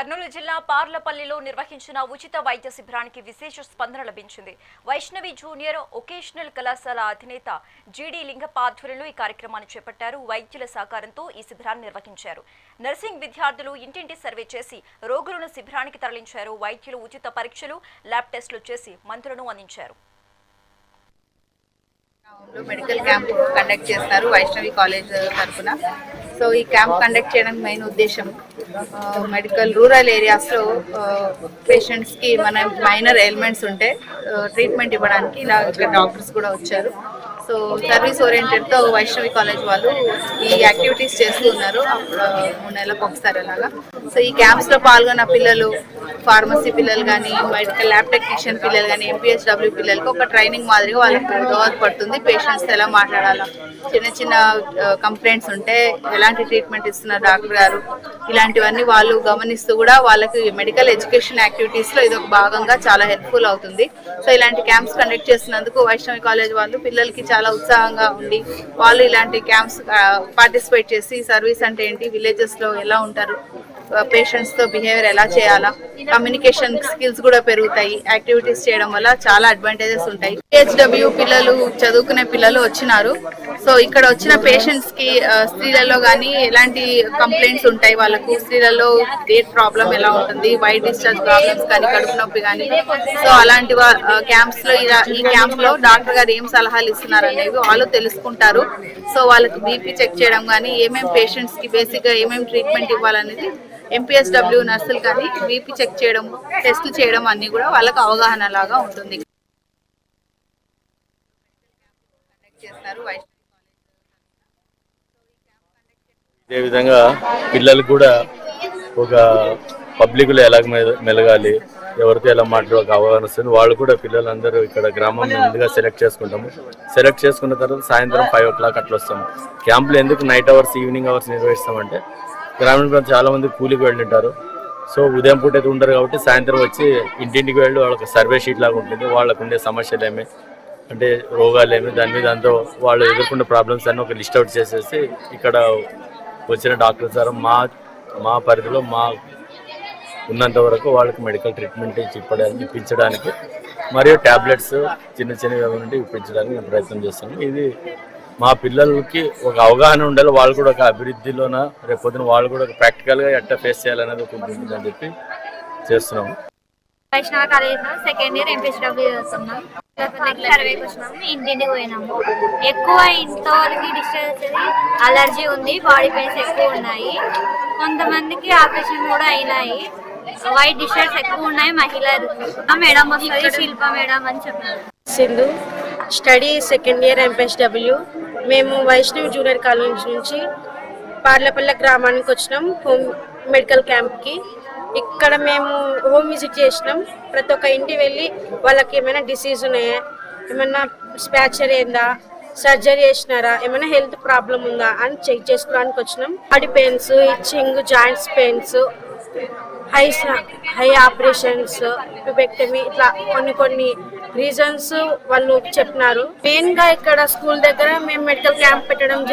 కర్నూలు జిల్లా పార్లపల్లిలో నిర్వహించిన ఉచిత వైద్య శిబిరానికి విశేష స్పందన లభించింది. వైష్ణవి జూనియర్ ఒకేషనల్ కళాశాల అధినేత జీడీ లింగప్ప ఆధ్వర్యంలో ఈ కార్యక్రమాన్ని చేపట్టారు. వైద్యుల సహకారంతో ఈ శిబిరాన్ని నిర్వహించారు. నర్సింగ్ విద్యార్థులు ఇంటింటి సర్వే చేసి రోగులను శిబిరానికి తరలించారు. వైద్యులు ఉచిత పరీక్షలు ల్యాబ్ టెస్టులు చేసి మంత్రులను అందించారు. మెడికల్ క్యాంప్ కండక్ట్ చేస్తారు వైష్ణవి కాలేజ్ తరఫున. సో ఈ క్యాంప్ కండక్ట్ చేయడానికి మెయిన్ ఉద్దేశం. ఆ, మెడికల్ రూరల్ ఏరియాస్లో పేషెంట్స్కి మన మైనర్ ఎలిమెంట్స్ ఉంటే ట్రీట్మెంట్ ఇవ్వడానికి ఇలా ఇక్కడ డాక్టర్స్ కూడా వచ్చారు. సో సర్వీస్ ఓరియంటెడ్తో వైష్ణవి కాలేజ్ వాళ్ళు ఈ యాక్టివిటీస్ చేస్తూ ఉన్నారు. అప్పుడు మూడు నెలలకు ఒకసారి అలాగా. సో ఈ క్యాంప్స్లో పాల్గొన్న పిల్లలు ఫార్మసీ పిల్లలు కానీ మెడికల్ ల్యాబ్ టెక్నీషియన్ పిల్లలు కానీ ఎంపీహెచ్డబ్ల్యూ పిల్లలకి ఒక ట్రైనింగ్ మాదిరిగా వాళ్ళకి దోహదపడుతుంది పేషెంట్స్ ఎలా మాట్లాడాలా? చిన్న చిన్న కంప్లైంట్స్ ఉంటే ఎలాంటి ట్రీట్మెంట్ ఇస్తున్నారు డాక్టర్ గారు? ఇలాంటివన్నీ వాళ్ళు గమనిస్తూ కూడా వాళ్ళకి మెడికల్ ఎడ్యుకేషన్ యాక్టివిటీస్లో ఇది ఒక భాగంగా చాలా హెల్ప్ఫుల్ అవుతుంది. సో ఇలాంటి క్యాంప్స్ కండక్ట్ చేస్తున్నందుకు వైష్ణవి కాలేజ్ వాళ్ళు పిల్లలకి చాలా చాలా ఉత్సాహంగా ఉండి వాళ్ళు ఇలాంటి క్యాంప్స్ పార్టిసిపేట్ చేసి సర్వీస్ అంటే ఏంటి? విలేజెస్లో ఎలా ఉంటారు? పేషెంట్స్తో బిహేవియర్ ఎలా చేయాలా? కమ్యూనికేషన్ స్కిల్స్ కూడా పెరుగుతాయి. యాక్టివిటీస్ చేయడం వల్ల చాలా అడ్వాంటేజెస్ ఉంటాయి. పిహెచ్డబ్ల్యూ పిల్లలు చదువుకునే పిల్లలు వచ్చినారు. సో ఇక్కడ వచ్చిన పేషెంట్స్కి స్త్రీలలో కానీ ఎలాంటి కంప్లైంట్స్ ఉంటాయి వాళ్ళకు? స్త్రీలలో డేట్ ప్రాబ్లం ఎలా ఉంటుంది? వైట్ డిశ్చార్జ్ ప్రాబ్లమ్స్ కానీ కడుపు నొప్పి కానీ. సో అలాంటి క్యాంప్స్లో ఈ క్యాంప్లో డాక్టర్ గారు ఏం సలహాలు ఇస్తున్నారు అనేవి వాళ్ళు తెలుసుకుంటారు. సో వాళ్ళకి బీపీ చెక్ చేయడం కానీ ఏమేమి పేషెంట్స్కి బేసిక్గా ఏమేమి ట్రీట్మెంట్ ఇవ్వాలనేది ఎంపీఎస్డబ్ల్యూ నర్సులు కానీ బీపీ చెక్ చేయడం టెస్ట్ చేయడం అన్ని కూడా వాళ్ళకి అవగాహన లాగా ఉంటుంది. చేస్తారు విధంగా పిల్లలు కూడా ఒక పబ్లిక్లో ఎలా మెలగాలి ఎవరితో ఎలా మాట్లాడే అవగాహన వస్తుంది వాళ్ళు కూడా పిల్లలందరూ ఇక్కడ గ్రామం ముందుగా సెలెక్ట్ చేసుకుంటాము. సెలెక్ట్ చేసుకున్న తర్వాత సాయంత్రం ఫైవ్ ఓ క్లాక్ అట్లా వస్తాము. క్యాంపులు ఎందుకు నైట్ అవర్స్ ఈవినింగ్ అవర్స్ నిర్వహిస్తామంటే గ్రామీణ ప్రాంతం చాలా మంది కూలికి వెళ్ళింటారు. సో ఉదయం పూట అయితే ఉండరు కాబట్టి సాయంత్రం వచ్చి ఇంటింటికి వెళ్ళి వాళ్ళకి సర్వే షీట్ లాగా ఉంటుంది. వాళ్ళకు ఉండే సమస్యలు ఏమి అంటే రోగాలు ఏమి దాని మీద దాంతో వాళ్ళు ఎదుర్కొన్న ప్రాబ్లమ్స్ అన్నీ ఒక లిస్ట్ అవుట్ చేసేసి ఇక్కడ వచ్చిన డాక్టర్ సార్ మా మా పరిధిలో మా ఉన్నంత వరకు వాళ్ళకి మెడికల్ ట్రీట్మెంట్ ఇప్పడానికి ఇప్పించడానికి మరియు టాబ్లెట్స్ చిన్న చిన్నవి ఇప్పించడానికి నేను ప్రయత్నం చేస్తున్నాం ఇది మా పిల్లలకి ఒక అవగాహన ఉండాలి. వాళ్ళు కూడా ఒక అభివృద్ధిలోన రేపొద్దున వాళ్ళు కూడా ఒక ప్రాక్టికల్గా ఎట్లా ఫేస్ చేయాలనేది ఒక ఉంటుందని చెప్పి చేస్తున్నాము. వైష్ణవ కాలేజ్లో సెకండ్ ఇయర్ ఎంపీహెచ్డబ్ల్యూ చేస్తున్నాం సర్వేకి వచ్చినాము ఇంటింటికి పోయినాము. ఎక్కువ ఇంట్లో వాళ్ళకి డిస్టర్బ్ వచ్చేది అలర్జీ ఉంది. బాడీ పెయిన్స్ ఎక్కువ ఉన్నాయి. కొంతమందికి ఆపరేషన్ కూడా అయినాయి. వైట్ డిస్టర్బ్స్ ఎక్కువ ఉన్నాయి మహిళలు. ఆ మేడం వస్తుంది. శిల్ప మేడం అని చెప్పారు. Sindhu study second year MSW మేము వైష్ణవి జూనియర్ కాలేజ్ నుంచి పార్లపల్లె గ్రామానికి వచ్చినాం హోమ్ మెడికల్ క్యాంప్కి. ఇక్కడ మేము హోమ్ విజిట్ చేసినాం. ప్రతి ఒక్క ఇంటి వెళ్ళి వాళ్ళకి ఏమైనా డిసీజ్ ఉన్నాయా? ఏమైనా స్పాచర్ ఏందా సర్జరీ చేసినారా? ఏమైనా హెల్త్ ప్రాబ్లం ఉందా? అని చెక్ చేసుకోవడానికి వచ్చినాం. Body pains itching joints pains high high operations tubectomy ఇట్లా కొన్ని కొన్ని రీజన్స్ వాళ్ళు చెప్పినారు. మెయిన్గా ఇక్కడ స్కూల్ దగ్గర మేము మెడికల్ క్యాంప్ పెట్టడం